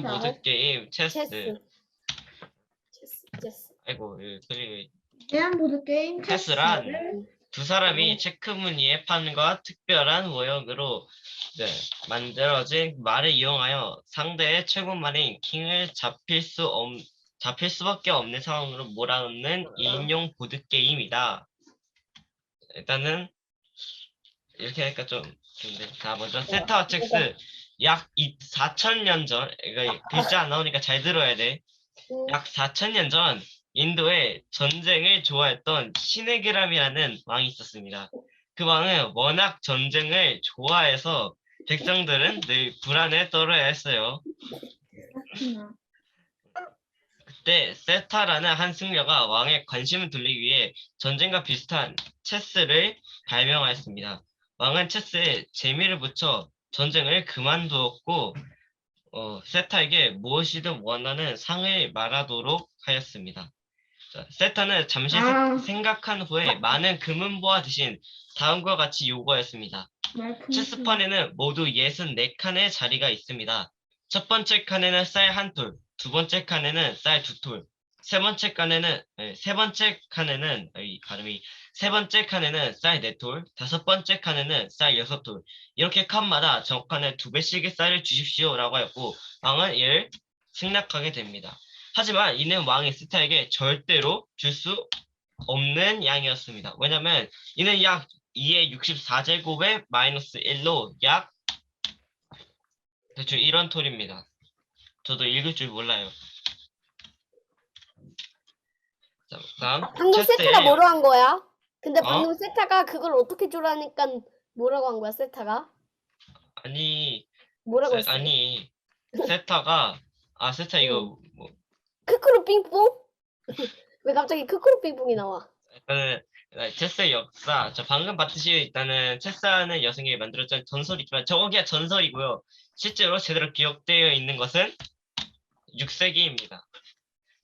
대한 나- 보드 게임 체스. 체스. 체스. 체스. 아이고 예, 그리고 대한보드 게임 체스란 체스를 두 사람이 음. 체크 무늬의 판과 특별한 모형으로 네, 만들어진 말을 이용하여 상대의 최고 말인 킹을 잡힐 수 없, 잡힐 수밖에 없는 상황으로 몰아넣는 2인용 보드 게임이다. 일단은 이렇게 하니까 좀 근데 자 먼저 세타와 첵스 약 4천년 전 이거 글자 안 나오니까 잘 들어야 돼. 음, 약 4천년 전 인도에 전쟁을 좋아했던 시네그람이라는 왕이 있었습니다. 그 왕은 워낙 전쟁을 좋아해서 백성들은 늘 불안에 떨어야 했어요. 그때 세타라는 한 승려가 왕의 관심을 돌리기 위해 전쟁과 비슷한 체스를 발명하였습니다. 왕은 체스에 재미를 붙여 전쟁을 그만두었고 어, 세타에게 무엇이든 원하는 상을 말하도록 하였습니다. 자, 세타는 잠시 세- 아. 생각한 후에 많은 금은보화 대신 다음과 같이 요구하였습니다. 체스판에는 모두 64칸의 자리가 있습니다. 첫 번째 칸에는 쌀 한 톨, 두 번째 칸에는 쌀 두 톨, 세 번째 칸에는 에, 세 번째 칸에는 아, 이 발음이 세 번째 칸에는 쌀 네 톨, 다섯 번째 칸에는 쌀 여섯 톨. 이렇게 칸마다 정 칸에 두 배씩의 쌀을 주십시오라고 하였고 왕은 이를 승낙하게 됩니다. 하지만 이는 왕이 스타에게 절대로 줄 수 없는 양이었습니다. 왜냐면 이는 약 2의 64제곱의 마이너스 1로 약 대충 이런 톨입니다. 저도 읽을 줄 몰라요. 자, 다음 방금 체스의 세타가 뭐로 한 거야? 근데 어? 방금 세타가 그걸 어떻게 줄라니까 뭐라고 한 거야 세타가? 아니 뭐라고 세, 했어? 아니 세타가 아 세타 이거 뭐 크크루 삥뽕? 왜 갑자기 크크루 삥뽕이 나와? 일단은 체스의 역사 저 방금 봤듯이 일단은 체스하는 여성이 만들어진 전설이지만 저거기야 전설이고요. 실제로 제대로 기억되어 있는 것은 6세기입니다.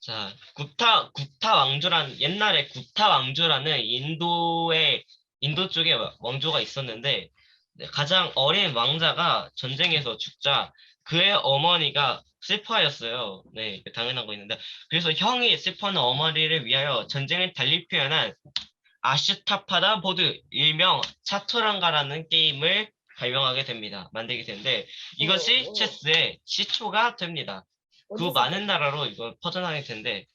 자, 구타 구타 왕조란 옛날에 구타 왕조라는 인도의 인도 쪽에 와- 왕조가 있었는데 네, 가장 어린 왕자가 전쟁에서 죽자 그의 어머니가 슬퍼하였어요. 네, 당연한 거 있는데 그래서 형이 슬퍼하는 어머니를 위하여 전쟁을 달리 표현한 아슈타파다 보드 일명 차투랑가라는 게임을 발명하게 됩니다. 만들게 되는데 이것이 오, 오. 체스의 시초가 됩니다. 그 후 많은 나라로 이거 퍼져나가게 되는데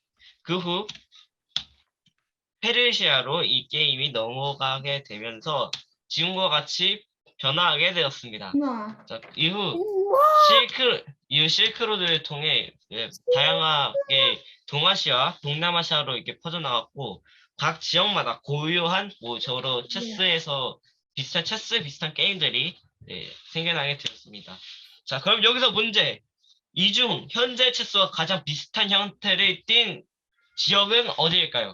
그 후 페르시아로 이 게임이 넘어가게 되면서 지금과 같이 변화하게 되었습니다. 우와. 자, 이후 실크 이 실크로드를 통해 예, 다양하게 동아시아, 동남아시아로 이렇게 퍼져나갔고 각 지역마다 고유한 뭐 저로 체스에서 비슷한 체스 비슷한 게임들이 예, 생겨나게 되었습니다. 자, 그럼 여기서 문제. 이 중 현재 체스와 가장 비슷한 형태를 띈 지역은 어디일까요?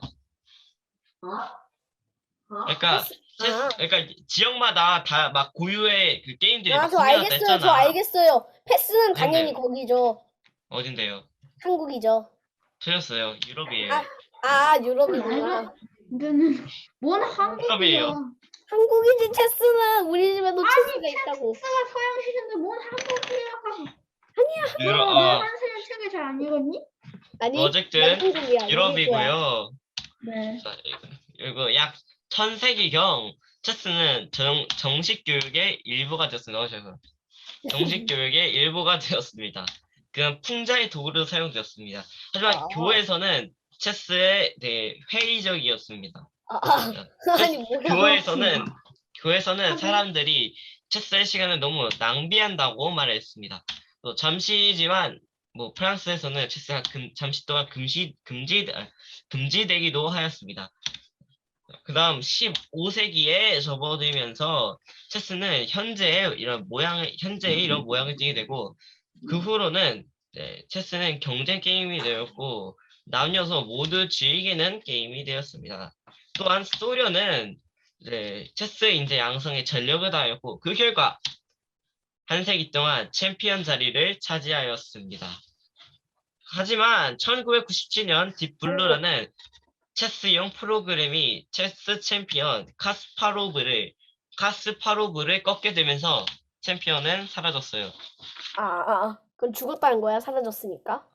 그러니까 체스, 아. 그러니까 지역마다 다 막 고유의 그 게임들이 아, 막저 알겠어요. 저. 알겠어요. 패스는 당연히. 거기죠. 어딘데요? 한국이죠. 틀렸어요. 유럽이에요. 아, 아, 유럽이구나. 이거는 뭔 한국이에요. 한국이지 체스는 우리 집에도 체스가 있다고. 체스가 서양식인데 뭔 한국이야? 유럽, 너 어, 한세년 책을 잘 안 읽었니? 아니, 난 거야. 유럽이고요. 네. 자, 이거- 이거 약 1000세기경 체스는 정, 정식 교육의 일부가 되었습니다. 어셔서. 정식 교육의 일부가 되었습니다. 그냥 풍자의 도구로 사용되었습니다. 하지만 아. 교회에서는 체스에 대해 회의적이었습니다. 아, 아, 아니 뭐야? 교회에서는 교회에서는 하긴. 사람들이 체스할 시간을 너무 낭비한다고 말했습니다. 또 잠시지만 뭐 프랑스에서는 체스가 금, 잠시 동안 금시 금지 아, 금지되기도 하였습니다. 그 다음 15세기에 접어들면서 체스는 현재의 이런 모양을 현재의 이런 모양을 띠게 되고 그 후로는 네, 체스는 경쟁 게임이 되었고 나뉘어서 모두 즐기는 게임이 되었습니다. 또한 소련은 네, 체스 인재 양성에 전력을 다하였고 그 결과 한 세기 동안 챔피언 자리를 차지하였습니다. 하지만 1997년 딥블루라는 체스용 프로그램이 체스 챔피언 카스파로브를 카스파로브를 꺾게 되면서 챔피언은 사라졌어요. 아, 아, 그건 죽었다는 거야, 사라졌으니까.